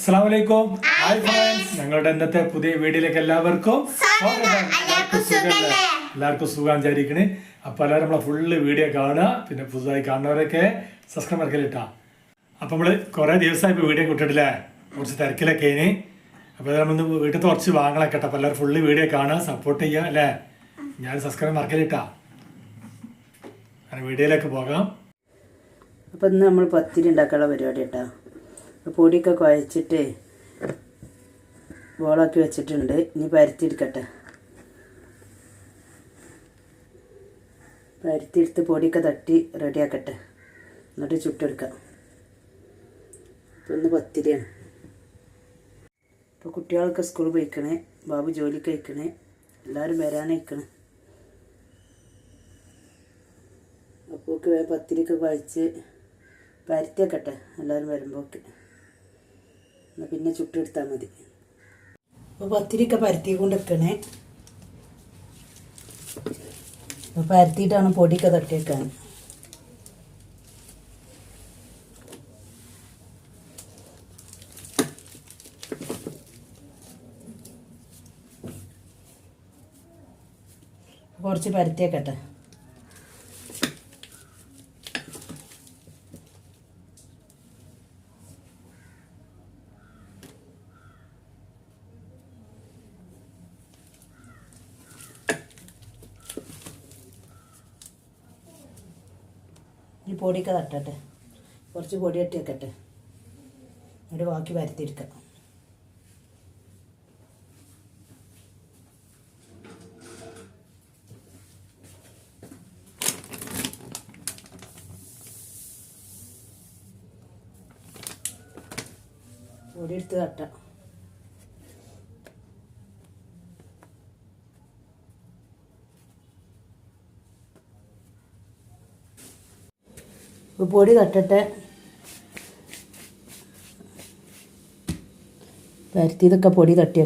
അസ്സാം വലൈക്കും hi friends ഞങ്ങളുടെ ഇന്നത്തെ പുതിയ വീഡിയോയിലേക്ക് എല്ലാവർക്കും എല്ലാവർക്കും സുഖം വിചാരിക്കണേ. അപ്പോൾ എല്ലാവരും നമ്മളെ ഫുള്ള് വീഡിയോ കാണുക. പിന്നെ പുതുതായി കാണുന്നവരൊക്കെ സബ്സ്ക്രൈബ് മറക്കലിട്ടാ അപ്പോൾ നമ്മൾ കുറേ ദിവസമായി ഇപ്പോൾ വീഡിയോ കിട്ടിട്ടില്ലേ കുറച്ച് തിരക്കിലൊക്കെ ഇനി. അപ്പോൾ നമ്മൾ വീട്ടിൽ കുറച്ച് വാങ്ങലൊക്കെ കേട്ടോ അപ്പോൾ എല്ലാവരും ഫുള്ള് വീഡിയോ കാണുക സപ്പോർട്ട് ചെയ്യുക അല്ലേ? ഞാൻ സബ്സ്ക്രൈബ് മറക്കലിട്ടാ അങ്ങനെ വീഡിയോയിലേക്ക് പോകാം. അപ്പോൾ ഇന്ന് നമ്മൾ പത്തിരി ഉണ്ടാക്കാനുള്ള പരിപാടി കേട്ടോ. പൊടിയൊക്കെ കുഴച്ചിട്ട് ബോളാക്കി വെച്ചിട്ടുണ്ട്. ഇനി പരത്തിയെടുക്കട്ടെ. പരത്തിയെടുത്ത് പൊടിയൊക്കെ തട്ടി റെഡിയാക്കട്ടെ. എന്നിട്ട് ചുട്ടെടുക്കാം. ഇന്ന് പത്തിരിയാണ്. ഇപ്പോൾ കുട്ടികളൊക്കെ സ്കൂളിൽ പോയിക്കണേ. ബാബു ജോലിക്ക് അയക്കണേ എല്ലാവരും വരാനയക്കണേ അപ്പോൾ പത്തിരിയൊക്കെ കഴിച്ച് പരത്തിയൊക്കട്ടെ എല്ലാവരും വരുമ്പോൾക്ക് എന്നാൽ പിന്നെ ചുട്ടെടുത്താൽ മതി. അപ്പോൾ പത്തിരിയൊക്കെ പരത്തി കൊണ്ടിരിക്കണേ അപ്പോൾ പരത്തിയിട്ടാണ് പൊടിയൊക്കെ തട്ടിയേക്കാൻ കുറച്ച് പരത്തിയേക്കട്ടെ. ഈ പൊടിയൊക്കെ തട്ടട്ടെ. കുറച്ച് പൊടി തട്ടി വെക്കട്ടെ. എന്നിട്ട് ബാക്കി പരത്തിയെടുക്കാം. പൊടി എടുത്ത് തട്ടാം. പൊടി തട്ടട്ടെ പരത്തിയതൊക്കെ പൊടി തട്ടി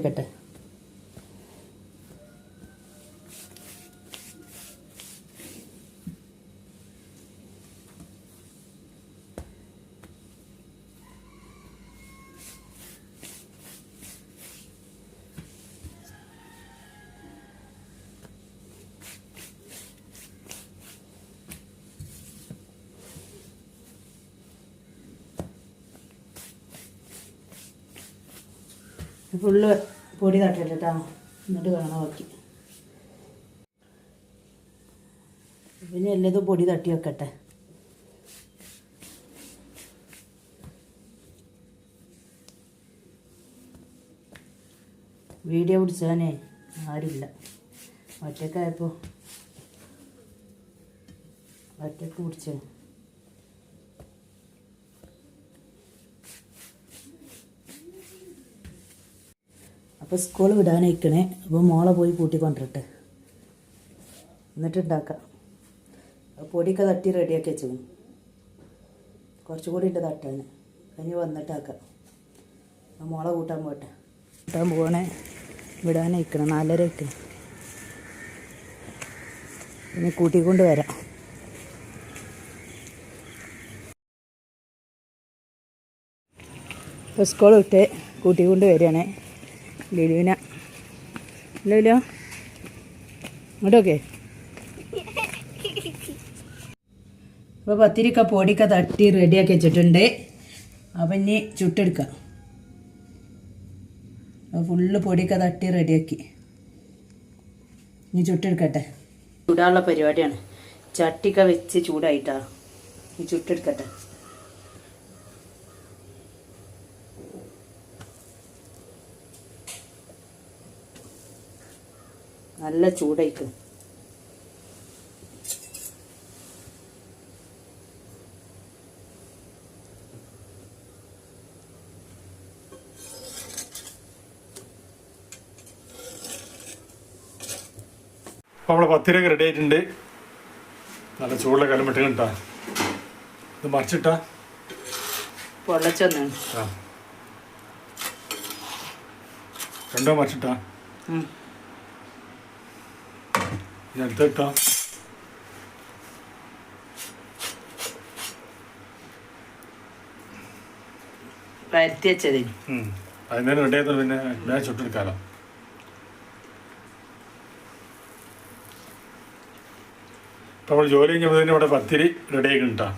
ഫുള്ള് പൊടി തട്ടില്ല കേട്ടോ എന്നിട്ട് കാണാൻ നോക്കി പിന്നെ എല്ലാതും പൊടി തട്ടി വെക്കട്ടെ. വീഡിയോ പിടിച്ചാനേ ആരില്ല ഒറ്റക്കായപ്പോൾ ഒറ്റയ്ക്ക് പിടിച്ചേ അപ്പോൾ സ്കൂൾ വിടാനയക്കണേ. അപ്പോൾ മോളെ പോയി കൂട്ടിക്കൊണ്ടിട്ട് എന്നിട്ട് ഉണ്ടാക്കാം അപ്പോൾ പൊടിയൊക്കെ തട്ടി റെഡിയാക്കി വെച്ചു കുറച്ചുകൂടി ഉണ്ട് തട്ടാൻ ഇനി വന്നിട്ടാക്കാം. മോളെ കൂട്ടാൻ പോട്ടെ. കൂട്ടാൻ പോകണേ വിടാനയക്കണം. നാലര വയ്ക്കണം ഇനി കൂട്ടിക്കൊണ്ട് വരാം. ഇപ്പോൾ സ്കൂൾ വിട്ട് കൂട്ടിക്കൊണ്ട് വരികയാണേ. ലുലുവിന. ലുലു. ഇങ്ങോട്ടൊക്കെ. അപ്പോൾ പത്തിരിക്ക പൊടിക്ക തട്ടി റെഡിയാക്കി വെച്ചിട്ടുണ്ട്. അപ്പം ഇനി ചുട്ടെടുക്കാം. ഫുള്ള് പൊടിക്ക തട്ടി റെഡിയാക്കി. ഇനി ചുട്ടെടുക്കട്ടെ. ചൂടാനുള്ള പരിപാടിയാണ്. ചട്ടിക്ക വെച്ച് ചൂടായിട്ടാ. ഇനി ചുട്ടെടുക്കട്ടെ. നല്ല ചൂടായിക്കും അപ്പോൾ നമ്മളെ പത്തിരക്ക് റെഡി ആയിട്ടുണ്ട്. നല്ല ചൂടുള്ള കലമിട്ട് കണ്ടാ ഇത് മറിച്ചിട്ടാ. പൊള്ളച്ചൊന്നാണ്. രണ്ടോ മറിച്ചിട്ടാ. പരത്തി വെച്ചതിന് അതിന് പിന്നെ ഞാൻ ചുട്ടെടുക്കാലോ. ഇപ്പൊ നമ്മൾ ജോലി കഴിഞ്ഞപ്പോൾ തന്നെ ഇവിടെ പത്തിരി റെഡി ആയി കിട്ടാ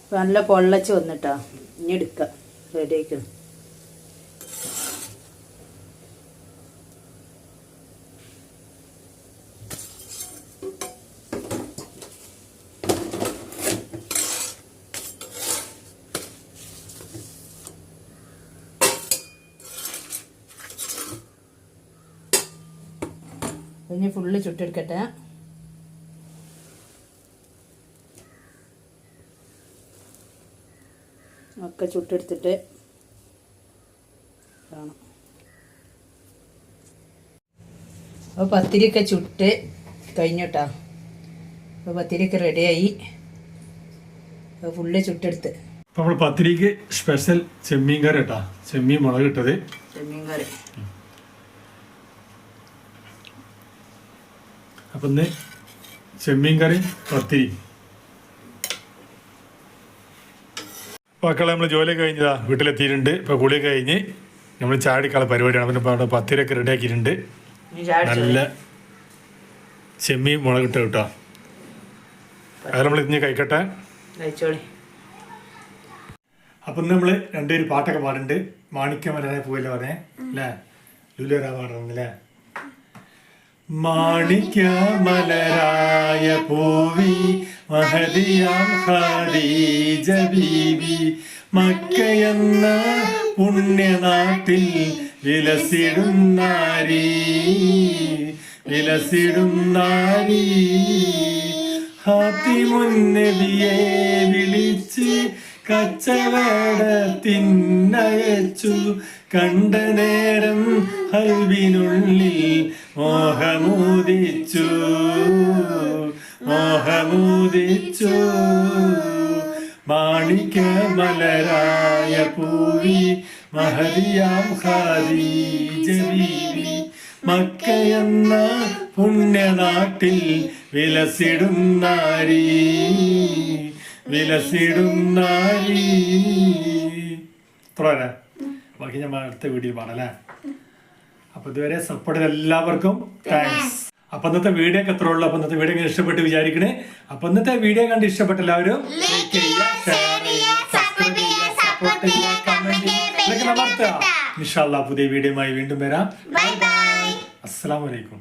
ഇപ്പൊ നല്ല പൊള്ളച്ച് വന്നിട്ടാ. ഇനി എടുക്കാം. റെഡി ആക്കണം ഇനി ഫുള്ള് ചുട്ടെടുക്കട്ടെ. ഒക്കെ ചുട്ടെടുത്തിട്ട് കാണാം. അപ്പോൾ പത്തിരിയൊക്കെ ചുട്ട് കഴിഞ്ഞോട്ടാ. അപ്പോൾ പത്തിരിയൊക്കെ റെഡിയായി. ഫുള്ള് ചുട്ടെടുത്ത്. അപ്പോൾ നമ്മൾ പത്തിരിക്ക് സ്പെഷ്യൽ ചെമ്മീൻ കറി കേട്ടാ ചെമ്മീൻ മുളക് ഇട്ടത് ചെമ്മീൻ കറി അപ്പൊ ഇന്ന് ചെമ്മീൻ കറി പത്തിരി. മക്കളെ നമ്മൾ ജോലി കഴിഞ്ഞതാ. വീട്ടിലെത്തിയിട്ടുണ്ട്. ഇപ്പൊ കുളി കഴിഞ്ഞ് നമ്മൾ ചാടിക്കാളെ പരിപാടിയാണ്. പിന്നെ അവിടെ പത്തിരൊക്കെ റെഡി ആക്കിയിട്ടുണ്ട്. ഇനി ചായ നല്ല ചെമ്മീൻ മുളക് ഇട്ട് കേട്ടോ. അത് നമ്മൾ ഇഞ്ഞ് കഴിക്കട്ടെ. അപ്പം നമ്മൾ രണ്ടുപേര് പാട്ടൊക്കെ പാടുന്നുണ്ട്. മാണിക്യം പോയില്ല പറഞ്ഞേ? അല്ലേ? ലുലു വരാൻ പാടുന്നില്ലേ മാണിക്യമലരായ പൂവി മഹദിയാം ബീവി മക്കയെന്ന പുണ്യനാട്ടിൽ വിലസിടും നാരി വിലസിടും നാരി. ഹാത്തിമുന്നബിയെ വിളിച്ച് കച്ചവടത്തിനയച്ചു കണ്ട നേരം ഹൽവിനുള്ളിൽ മോഹമൂതിച്ചു മോഹമൂതിച്ചു മാണിക്യമലരായ പൂവി മഹരിയാം ഖദീജ ബീവി മക്കയെന്ന പുണ്യനാട്ടിൽ വിലസിടും നാരി. വിലസിടും നാരി ബാക്കി ഞാൻ അടുത്ത വീഡിയോ പാടല്ലേ അപ്പൊ ഇതുവരെ സപ്പോർട്ട് എല്ലാവർക്കും താങ്ക്സ് അപ്പൊ ഇന്നത്തെ വീഡിയോ ഒക്കെ എത്ര ഉള്ളു. അപ്പൊ ഇന്നത്തെ വീഡിയോ ഇഷ്ടപ്പെട്ട് വിചാരിക്കണേ. അപ്പൊ ഇന്നത്തെ വീഡിയോ കണ്ട് ഇഷ്ടപ്പെട്ട എല്ലാവരും ഇതൊക്കെ അമർത്തുക ഇൻഷാല്ലാ പുതിയ വീഡിയോയുമായി വീണ്ടും വരാം. അസ്സലാമു അലൈക്കും.